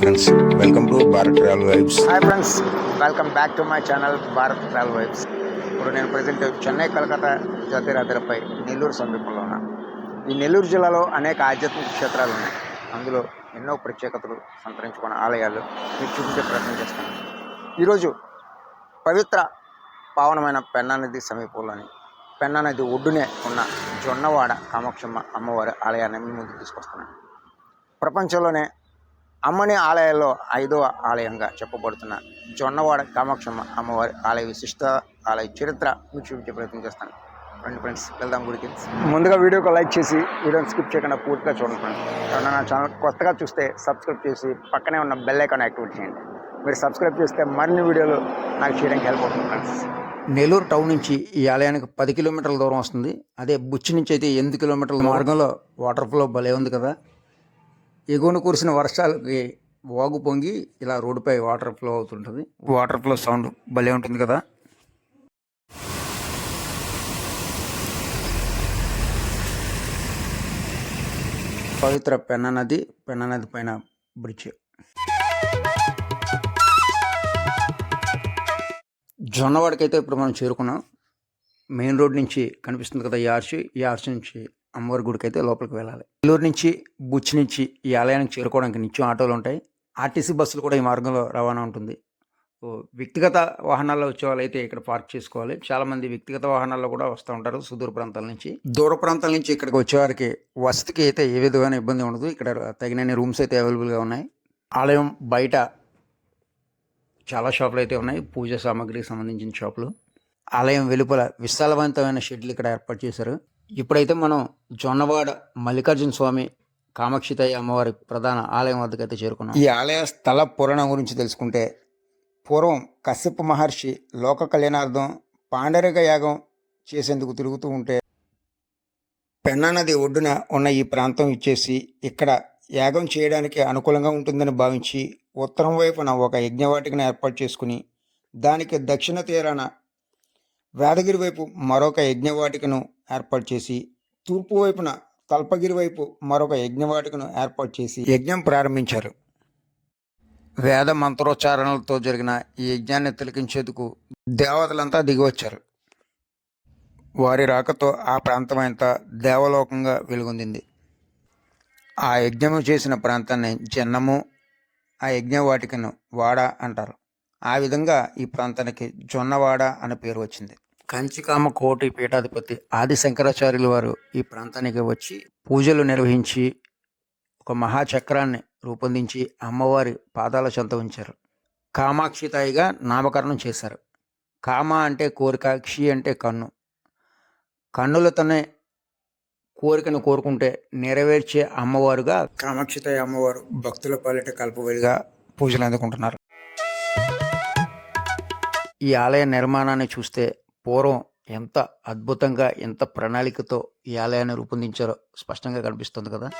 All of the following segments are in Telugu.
Friends welcome to Bharat travel vibes. Hi friends welcome back to my channel Bharat travel vibes. ఇప్పుడు నేను ప్రజెంట్ చెన్నై కలకత్తా జాతీయరహదారిపై నెల్లూరు సమీపంలో ఉన్నాను ఈ నెల్లూరు జిల్లాలో అనేక ఆధ్యాత్మిక క్షేత్రాలు ఉన్నాయి. అందులో ఎన్నో ప్రత్యేకతలు సంతరించుకున్న ఆలయాలు మీరు చూపించే ప్రయత్నం చేస్తాను. ఈరోజు పవిత్ర పావనమైన పెన్నా నది సమీపంలోని పెన్నా నది ఒడ్డునే ఉన్న జొన్నవాడ కామాక్షమ్మ అమ్మవారి ఆలయాన్ని మీ ముందుకు తీసుకొస్తున్నాను. ప్రపంచంలోనే అమ్మని ఆలయాల్లో ఐదవ ఆలయంగా చెప్పబడుతున్న జొన్నవాడ కామాక్షమ్మ అమ్మవారి ఆలయ విశిష్ట ఆలయ చరిత్ర మీకు చూపించే ప్రయత్నం చేస్తాను. రండి ఫ్రెండ్స్ వెళ్దాం గుడికి. ముందుగా వీడియోకి లైక్ చేసి వీడియోని స్కిప్ చేయకుండా పూర్తిగా చూడండి ఫ్రెండ్స్ ఎవరైనా నా ఛానల్ కొత్తగా చూస్తే సబ్స్క్రైబ్ చేసి పక్కనే ఉన్న బెల్ ఐకాన్ యాక్టివేట్ చేయండి. మీరు సబ్స్క్రైబ్ చేస్తే మరిన్ని వీడియోలు నాకు చేయడానికి హెల్ప్ అవుతుంది ఫ్రెండ్స్ నెల్లూరు టౌన్ నుంచి ఈ ఆలయానికి పది కిలోమీటర్ల దూరం వస్తుంది. అదే బుచ్చి నుంచి అయితే ఎనిమిది కిలోమీటర్ల మార్గంలో వాటర్ ఫ్లో భలే ఉంది కదా. ఎగువన కురిసిన వర్షాలకి వాగు పొంగి ఇలా రోడ్డుపై వాటర్ ఫ్లో అవుతుంటుంది. వాటర్ ఫ్లో సౌండ్ భలే ఉంటుంది కదా. పవిత్ర పెన్నా నది పెన్నా నది పైన బ్రిడ్జ్. జొన్నవాడికైతే ఇప్పుడు మనం చేరుకున్నాం. మెయిన్ రోడ్ నుంచి కనిపిస్తుంది కదా ఈ ఆర్చ్. ఈ ఆర్చ్ నుంచి అమ్మవారి గుడికి అయితే లోపలికి వెళ్ళాలి. నెల్లూరు నుంచి బుచ్చి నుంచి ఈ ఆలయానికి చేరుకోవడానికి నిత్యం ఆటోలు ఉంటాయి. ఆర్టీసీ బస్సులు కూడా ఈ మార్గంలో రవాణా ఉంటుంది. వ్యక్తిగత వాహనాల్లో వచ్చే వాళ్ళైతే ఇక్కడ పార్క్ చేసుకోవాలి. చాలా మంది వ్యక్తిగత వాహనాల్లో కూడా వస్తూ ఉంటారు సుదూర ప్రాంతాల నుంచి. దూర ప్రాంతాల నుంచి ఇక్కడికి వచ్చేవారికి వసతికి అయితే ఏ విధమైన ఇబ్బంది ఉండదు. ఇక్కడ తగినన్ని రూమ్స్ అయితే అవైలబుల్గా ఉన్నాయి. ఆలయం బయట చాలా షాపులు అయితే ఉన్నాయి. పూజ సామాగ్రికి సంబంధించిన షాపులు. ఆలయం వెలుపల విశాలవంతమైన షెడ్లు ఇక్కడ ఏర్పాటు చేశారు. ఇప్పుడైతే మనం జొన్నవాడ మల్లికార్జున స్వామి కామాక్షితయ్య అమ్మవారి ప్రధాన ఆలయం వద్దకు అయితే చేరుకున్నాం. ఈ ఆలయ స్థల పురాణం గురించి తెలుసుకుంటే పూర్వం కశ్యప మహర్షి లోక కళ్యాణార్థం పాండరిక యాగం చేసేందుకు తిరుగుతూ ఉంటే పెన్నా నది ఒడ్డున ఉన్న ఈ ప్రాంతం ఇచ్చేసి ఇక్కడ యాగం చేయడానికి అనుకూలంగా ఉంటుందని భావించి ఉత్తరం వైపున ఒక యజ్ఞవాటికను ఏర్పాటు చేసుకుని దానికి దక్షిణ తీరాన వేదగిరి వైపు మరొక యజ్ఞవాటికను ఏర్పాటు చేసి తూర్పు వైపున కల్పగిరి వైపు మరొక యజ్ఞవాటికను ఏర్పాటు చేసి యజ్ఞం ప్రారంభించారు. వేద మంత్రోచ్చారణలతో జరిగిన ఈ యజ్ఞాన్ని తిలకించేందుకు దేవతలంతా దిగివచ్చారు. వారి రాకతో ఆ ప్రాంతం అంతా దేవలోకంగా వెలుగొందింది. ఆ యజ్ఞము చేసిన ప్రాంతాన్ని జన్నము ఆ యజ్ఞవాటికను వాడ అంటారు. ఆ విధంగా ఈ ప్రాంతానికి జొన్నవాడ అనే పేరు వచ్చింది. కంచికామ కోటి పీఠాధిపతి ఆది శంకరాచార్యులు వారు ఈ ప్రాంతానికి వచ్చి పూజలు నిర్వహించి ఒక మహాచక్రాన్ని రూపొందించి అమ్మవారి పాదాల చెంత ఉంచారు. కామాక్షితాయిగా నామకరణం చేశారు. కామ అంటే కోరిక క్షి అంటే కన్ను. కన్నులతోనే కోరికను కోరుకుంటే నెరవేర్చే అమ్మవారుగా కామాక్షితాయి అమ్మవారు భక్తుల పాలిట కల్పవేలుగా పూజలు అందుకుంటున్నారు. ఈ ఆలయ నిర్మాణాన్ని చూస్తే పూర్వం ఎంత అద్భుతంగా ఎంత ప్రణాళికతో ఈ ఆలయాన్ని రూపొందించారో స్పష్టంగా కనిపిస్తుంది కదా.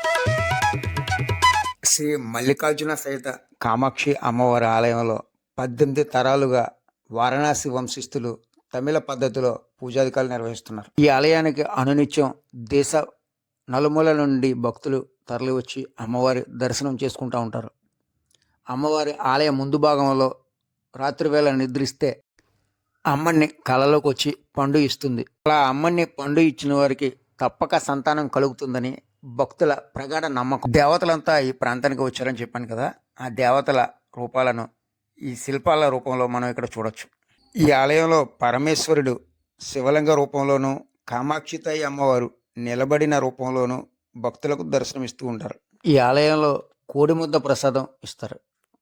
శ్రీ మల్లికార్జున సహిత కామాక్షి అమ్మవారి ఆలయంలో పద్దెనిమిది తరాలుగా వారణాసి వంశస్థులు తమిళ పద్ధతిలో పూజాధికారులు నిర్వహిస్తున్నారు. ఈ ఆలయానికి అనునిత్యం దేశ నలుమూల నుండి భక్తులు తరలివచ్చి అమ్మవారి దర్శనం చేసుకుంటూ ఉంటారు. అమ్మవారి ఆలయ ముందు భాగంలో రాత్రివేళ నిద్రిస్తే అమ్మని కళలోకి వచ్చి పండు ఇస్తుంది. అలా అమ్మని పండు ఇచ్చిన వారికి తప్పక సంతానం కలుగుతుందని భక్తుల ప్రగాఢ నమ్మకం. దేవతలంతా ఈ ప్రాంతానికి వచ్చారని చెప్పాను కదా ఆ దేవతల రూపాలను ఈ శిల్పాల రూపంలో మనం ఇక్కడ చూడొచ్చు. ఈ ఆలయంలో పరమేశ్వరుడు శివలింగ రూపంలోనూ కామాక్షితాయి అమ్మవారు నిలబడిన రూపంలోనూ భక్తులకు దర్శనమిస్తూ ఉంటారు. ఈ ఆలయంలో కోడిముద్ద ప్రసాదం ఇస్తారు.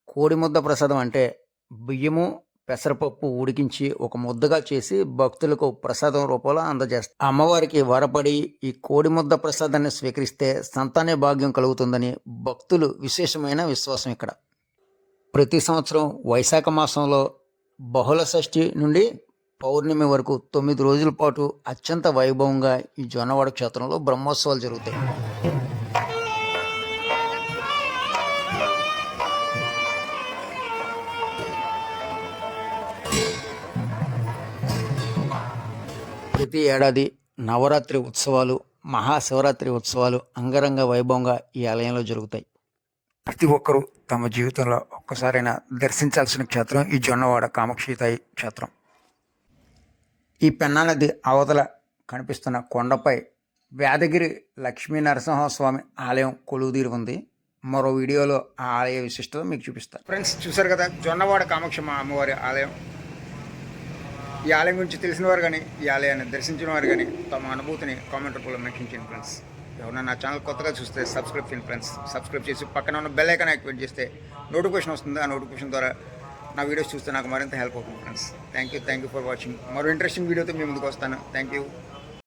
కోడిముద్ద ప్రసాదం అంటే బియ్యము పెసరపప్పు ఉడికించి ఒక ముద్దగా చేసి భక్తులకు ప్రసాదం రూపంలో అందజేస్తారు అమ్మవారికి వరపడి ఈ కోడి ముద్ద ప్రసాదాన్ని స్వీకరిస్తే సంతాన భాగ్యం కలుగుతుందని భక్తులు విశేషమైన విశ్వాసం ఇక్కడ. ప్రతి సంవత్సరం వైశాఖ మాసంలో బహుళ షష్ఠి నుండి పౌర్ణమి వరకు తొమ్మిది రోజుల పాటు అత్యంత వైభవంగా ఈ జొన్నవాడ క్షేత్రంలో బ్రహ్మోత్సవాలు జరుగుతాయి. ప్రతి ఏడాది నవరాత్రి ఉత్సవాలు మహాశివరాత్రి ఉత్సవాలు అంగరంగ వైభవంగా ఈ ఆలయంలో జరుగుతాయి. ప్రతి ఒక్కరూ తమ జీవితంలో ఒక్కసారైనా దర్శించాల్సిన క్షేత్రం ఈ జొన్నవాడ కామాక్షితాయి క్షేత్రం. ఈ పెన్నా నది అవతల కనిపిస్తున్న కొండపై వేదగిరి లక్ష్మీ నరసింహస్వామి ఆలయం కొలువుదీరి ఉంది. మరో వీడియోలో ఆ ఆలయ విశిష్టత మీకు చూపిస్తాను ఫ్రెండ్స్ చూసారు కదా జొన్నవాడ కామాక్షమ్మ అమ్మవారి ఆలయం. ఈ ఆలయం గురించి తెలిసిన వారు కానీ ఈ ఆలయాన్ని దర్శించిన వారు కానీ తమ అనుభూతిని కామెంట్ రూపంలో మెన్షన్ ఫ్రెండ్స్ ఎవరైనా నా ఛానల్ కొత్తగా చూస్తే సబ్స్క్రైబ్ చేయండి ఫ్రెండ్స్ సబ్స్క్రైబ్ చేసి పక్కన ఉన్న బెల్ ఐకాన్ యాక్టివేట్ చేస్తే నోటిఫికేషన్ వస్తుంది. ఆ నోటిఫికేషన్ ద్వారా నా వీడియోస్ చూస్తే నాకు మరింత హెల్ప్ అవుతుంది friends thank you thank you for watching మరో ఇంట్రెస్టింగ్ వీడియోతో మీ ముందుకు వస్తాను. Thank you